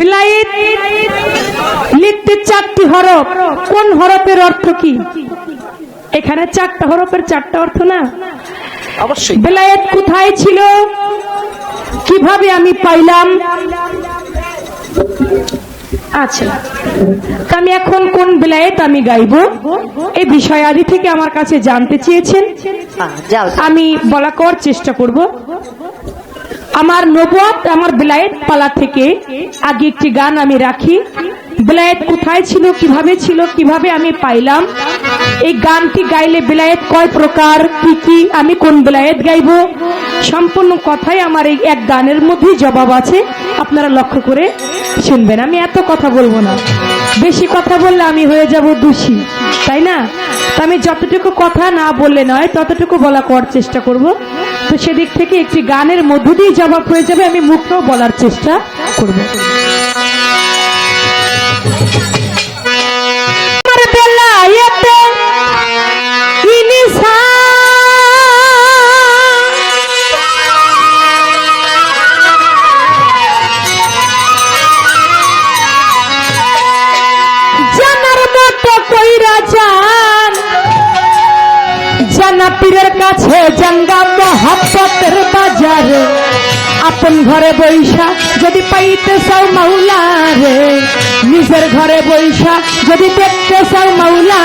বিলাইত লিখতে চারটি হরফ। কোন হরফের অর্থ কি? এখানে চারটা হরফের চারটা অর্থ না? অবশ্যই। বেলায়েত কোথায় ছিল? কীভাবে আমি পাইলাম? আচ্ছা। আমি এখন কোন বিলায়েত আমি গাইব? এই বিষয় আদি থেকে আমার কাছে জানতে চেয়েছেন। আমি বলা করার চেষ্টা করব। আমার নবত আমার বেলায়েত পালা থেকে আগে একটি গান আমি রাখি। বেলায়েত কোথায় ছিল, কীভাবে ছিল, কীভাবে আমি পাইলাম? এই গানটি গাইলে বেলায়েত কয় প্রকার? কি কি? আমি কোন বেলায়েত গাইব? সম্পূর্ণ কথাই আমার এই এক গানের মধ্যেই জবাব আছে। আপনারা লক্ষ্য করে শুনবেন। আমি এত কথা বলব না। বেশি কথা বললে আমি হয়ে যাব দোষী, তাই না? তা আমি যতটুকু কথা না বললে নয়, ততটুকু বলা করার চেষ্টা করব। তো সেদিক থেকে একটি গানের মধ্য দিয়ে জবাব হয়ে যাবে। আমি মুখেও বলার চেষ্টা করব। জানা পীরের কাছে জাঙ্গা মহাপতের বাজারে। আপন ঘরে বৈশা যদি পাইতে চাও মাউলারে নিজের ঘরে বৈশা যদি দেখতে চাও মাওলা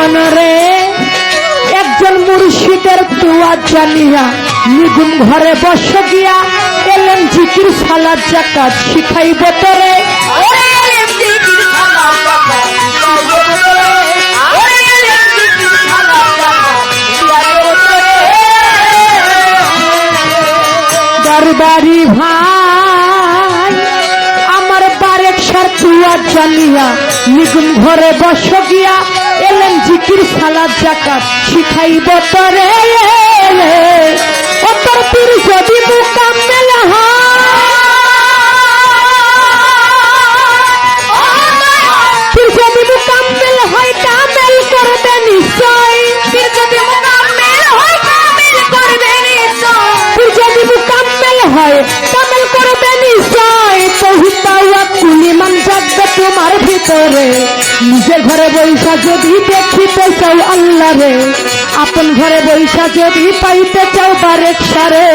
মনরে একজন মুর্শিদের তুয়া জানিয়া নিগুম ঘরে বস গিয়া এলেন জিকির সালাদ জাকাত শিখাইব তোরে এলেন জিকির সালাদ জাকাত শিখাইব। দরবারি ভাই আমার বারেক সার তুয়া জানিয়া নিগুম ঘরে বস গিয়া এলেন জিকির সালাদ জাকাত। শিখাইব তরে। ও পীর যদি মুকাম্মেল ভিতরে নিজের ঘরে বৈশা যদি দেখিতে চাও আল্লাহ রে। আপন ঘরে বৈশা যদি পাইতে চাও বারেক সারে।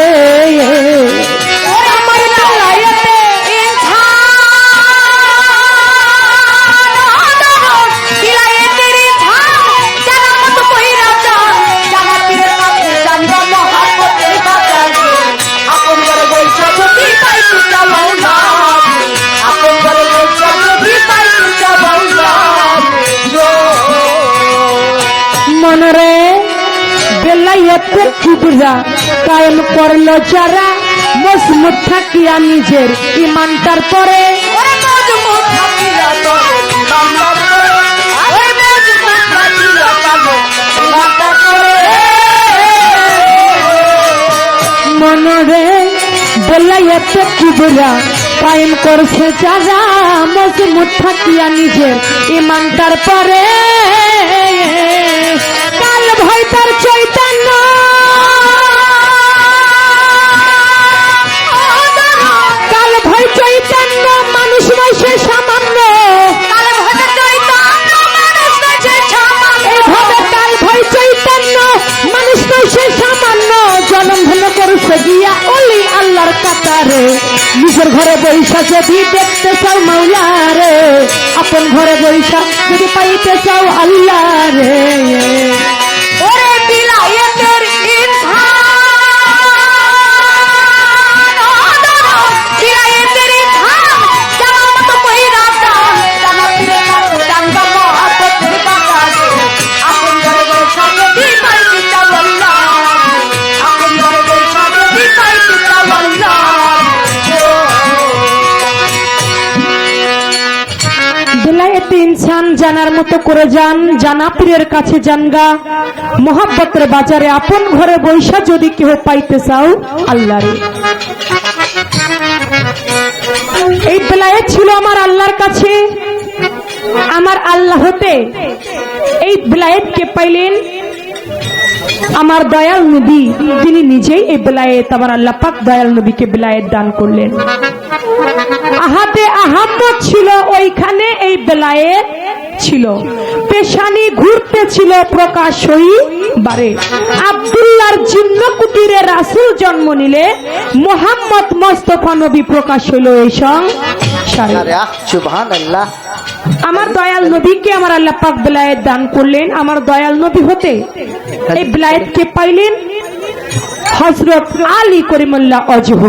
মনরে বেলায়েতে কিবরা কায়েম করল যারা। মজবুত থাকিয়া নিজের ইমানটার পরে। মনরে বেলায়েতে কিবরা কায়েম করছে যারা। মজবুত থাকিয়া নিজের ইমানটার পরে। চৈতন্য। কাল ভয় চৈতন্য, মানুষ বয়সে সামান্য। কাল ভয় চৈতন্য, মানুষ বয়সে সামান্য। জনম ধন্য করছে গিয়া অলি আল্লাহর কাতারে। নিজের ঘরে বৈশা যদি দেখতে চাও মাওলা রে আপন ঘরে বৈশা যদি পাইতে চাও আল্লাহ রে ইনসান জানার মতো করে যান জানা পীরের কাছে জানগা মোহাব্বতের বাজারে আপন ঘরে বৈশা যদি পাইতে চাও আল্লাহরে এই বেলায়েত ছিল আমার আল্লাহর কাছে। আমার আল্লাহ হতে এই বেলায়েতকে পাইলেন? আমার দয়াল নবী তিনি নিজেই এই বেলায়েত আমার আল্লাহ পাক দয়াল নবীকে বেলায়েত দান করলেন। আহাতে আহাম্মদ ছিল ওইখানে এই বেলায়েত ছিল। পেশানি ঘুরতে ছিল প্রকাশ হই বারে। আব্দুল্লাহর জিন্ন কুটিরে রাসূল জন্ম নিলে মোহাম্মদ মোস্তফা নবী প্রকাশ হইল এই আল্লাহ আমার দয়াল নবীকে আমার আল্লাহ পাক বেলায়েত দান করলেন। আমার দয়াল নবী হতে এই বেলায়েতকে পাইলেন হজরত আলী করিমুল্লাহ অজহ